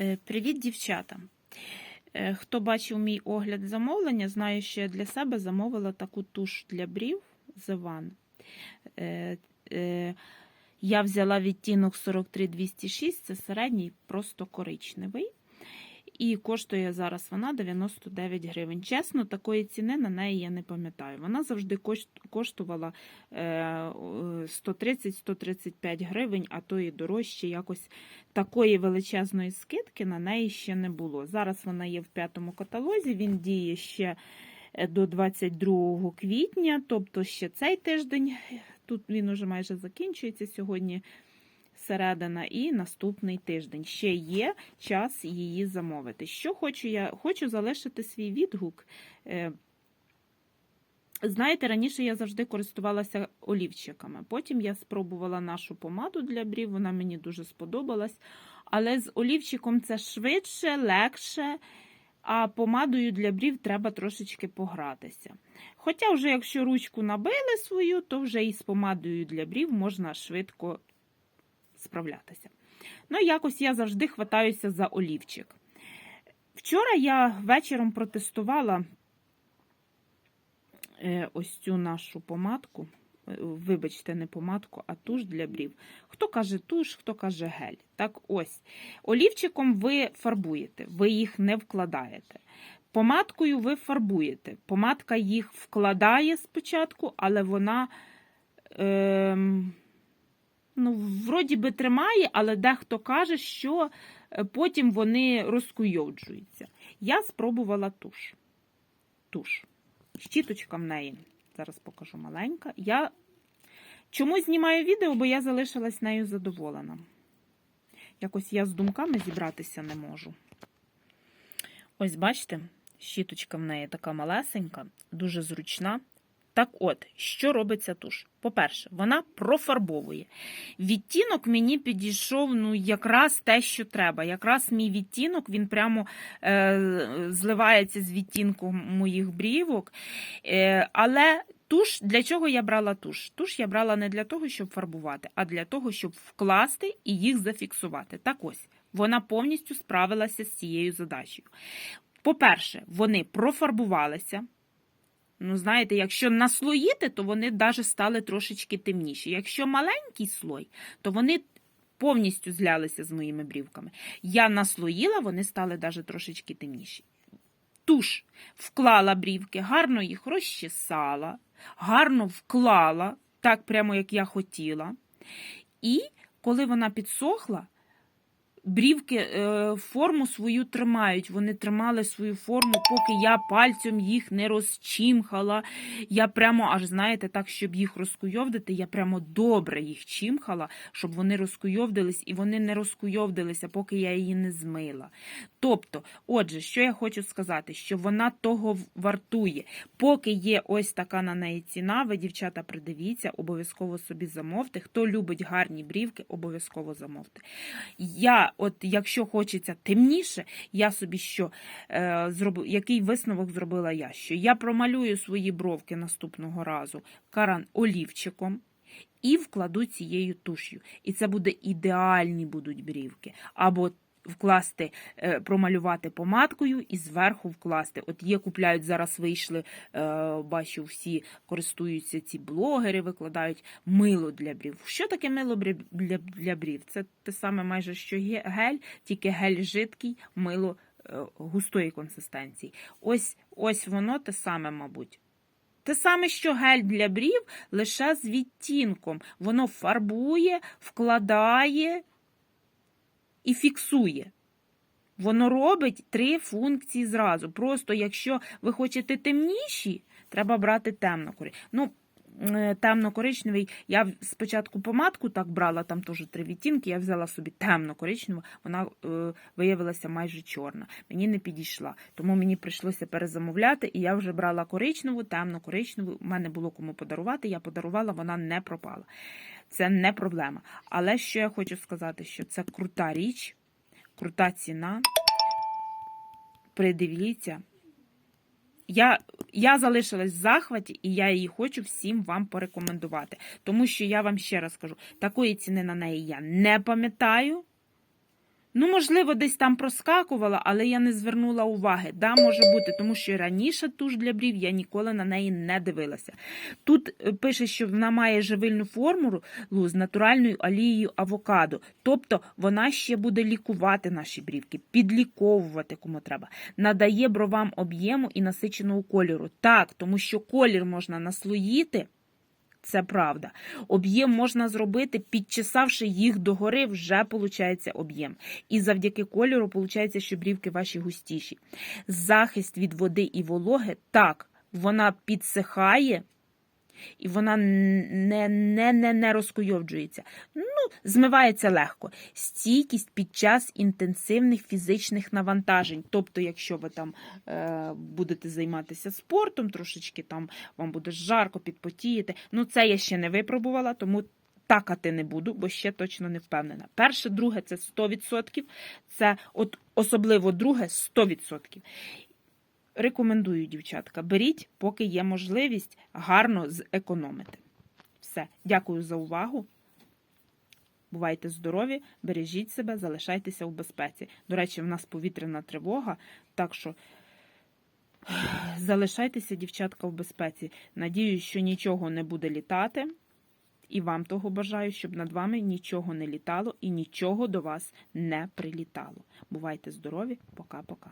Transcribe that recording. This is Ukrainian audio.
Е, Привіт, дівчата! Е, Хто бачив мій огляд замовлення, знає, що я для себе замовила таку туш для брів The One. Е, Я взяла відтінок 43206, це середній, просто коричневий. І коштує зараз вона 99 гривень. Чесно, такої ціни на неї я не пам'ятаю. Вона завжди коштувала е, 130-135 гривень, а то і дорожче. Якось такої величезної скидки на неї ще не було. Зараз вона є в п'ятому каталозі, він діє ще е, до 22 квітня, тобто ще цей тиждень. Тут він уже майже закінчується сьогодні. Середина і наступний тиждень. Ще є час її замовити. Що хочу я? Хочу залишити свій відгук. Е, Знаєте, раніше я завжди користувалася олівчиками. Потім я спробувала нашу помаду для брів, вона мені дуже сподобалась. Але з олівчиком це швидше, легше, а помадою для брів треба трошечки погратися. Хоча, вже якщо ручку набили свою, то вже і з помадою для брів можна швидко справлятися. Ну, якось я завжди хватаюся за олівчик. Вчора я вечором протестувала е, ось цю нашу помадку. Е, Вибачте, не помадку, а туш для брів. Хто каже туш, хто каже гель. Так ось, олівчиком ви фарбуєте, ви їх не вкладаєте. Помадкою ви фарбуєте. Помадка їх вкладає спочатку, але вона. Е, ну, вроді би тримає, але дехто каже, що е, потім вони розкуйовджуються. Я спробувала туш. Туш. Щіточка в неї. Зараз покажу маленька. Я чому знімаю відео, бо я залишилась нею задоволена. Якось я з думками зібратися не можу. Ось, бачите, щіточка в неї така малесенька, дуже зручна. Так от, що робить ця туш? По-перше, вона профарбовує. Відтінок мені підійшов ну, якраз те, що треба. Якраз мій відтінок він прямо е, зливається з відтінком моїх брівок. Е, але туш, для чого я брала туш? Туш я брала не для того, щоб фарбувати, а для того, щоб вкласти і їх зафіксувати. Так ось, вона повністю справилася з цією задачею. По-перше, вони профарбувалися. Ну, знаєте, якщо наслоїти, то вони навіть стали трошечки темніші. Якщо маленький слой, то вони повністю злялися з моїми брівками. Я наслоїла, вони стали навіть трошечки темніші. Туш вклала брівки, гарно їх розчесала, гарно вклала, так прямо як я хотіла. І коли вона підсохла, брівки е, форму свою тримають. Вони тримали свою форму, поки я пальцем їх не розчімхала. Я прямо, аж знаєте, так, щоб їх розкуйовдити, я прямо добре їх чімхала, щоб вони розкуйовдились, і вони не розкуйовдилися, поки я її не змила. Тобто, отже, що я хочу сказати, що вона того вартує. Поки є ось така на неї ціна, ви, дівчата, придивіться, обов'язково собі замовте. Хто любить гарні брівки, обов'язково замовте. Я, от якщо хочеться темніше, я собі що е, зроб... який висновок зробила я? Що я промалюю свої бровки наступного разу каран олівчиком. І вкладу цією туш'ю. І це буде ідеальні будуть брівки. Або вкласти, е, промалювати помадкою і зверху вкласти. От є, купляють, зараз вийшли, е, бачу, всі користуються ці блогери, викладають мило для брів. Що таке мило для, брів? Це те саме майже, що гель, тільки гель жидкий, мило е, густої консистенції. Ось, ось воно те саме, мабуть. Те саме, що гель для брів, лише з відтінком. Воно фарбує, вкладає і фіксує. Воно робить три функції зразу. Просто якщо ви хочете темніші, треба брати темно-коричневий. Ну, е, темно-коричневий. Я спочатку помадку так брала, там теж три відтінки. Я взяла собі темно-коричневу, вона е, виявилася майже чорна. Мені не підійшла. Тому мені прийшлося перезамовляти, і я вже брала коричневу, темно-коричневу. У мене було кому подарувати. Я подарувала, вона не пропала. Це не проблема. Але що я хочу сказати, що це крута річ, крута ціна. Придивіться. Я, я залишилась в захваті, і я її хочу всім вам порекомендувати. Тому що я вам ще раз кажу, такої ціни на неї я не пам'ятаю. Ну, можливо, десь там проскакувала, але я не звернула уваги. Да, може бути, тому що раніше туш для брів я ніколи на неї не дивилася. Тут е, пише, що вона має живильну формулу з натуральною олією авокадо. Тобто вона ще буде лікувати наші брівки, підліковувати кому треба. Надає бровам об'єму і насиченого кольору. Так, тому що колір можна наслоїти. Це правда. Об'єм можна зробити, підчесавши їх догори, вже виходить об'єм. І завдяки кольору виходить, що брівки ваші густіші. Захист від води і вологи, так, вона підсихає. І вона не, не, не, не розкуйовджується. Змивається легко. Стійкість під час інтенсивних фізичних навантажень. Тобто, якщо ви там е, будете займатися спортом, трошечки там вам буде жарко, підпотієте. Ну, це я ще не випробувала, тому такати не буду, бо ще точно не впевнена. Перше, друге це 100%. Це от особливо друге 100%. Рекомендую, дівчатка, беріть, поки є можливість гарно зекономити. Все, дякую за увагу. Бувайте здорові, бережіть себе, залишайтеся у безпеці. До речі, в нас повітряна тривога, так що залишайтеся, дівчатка, в безпеці. Надіюсь, що нічого не буде літати. І вам того бажаю, щоб над вами нічого не літало і нічого до вас не прилітало. Бувайте здорові, пока-пока.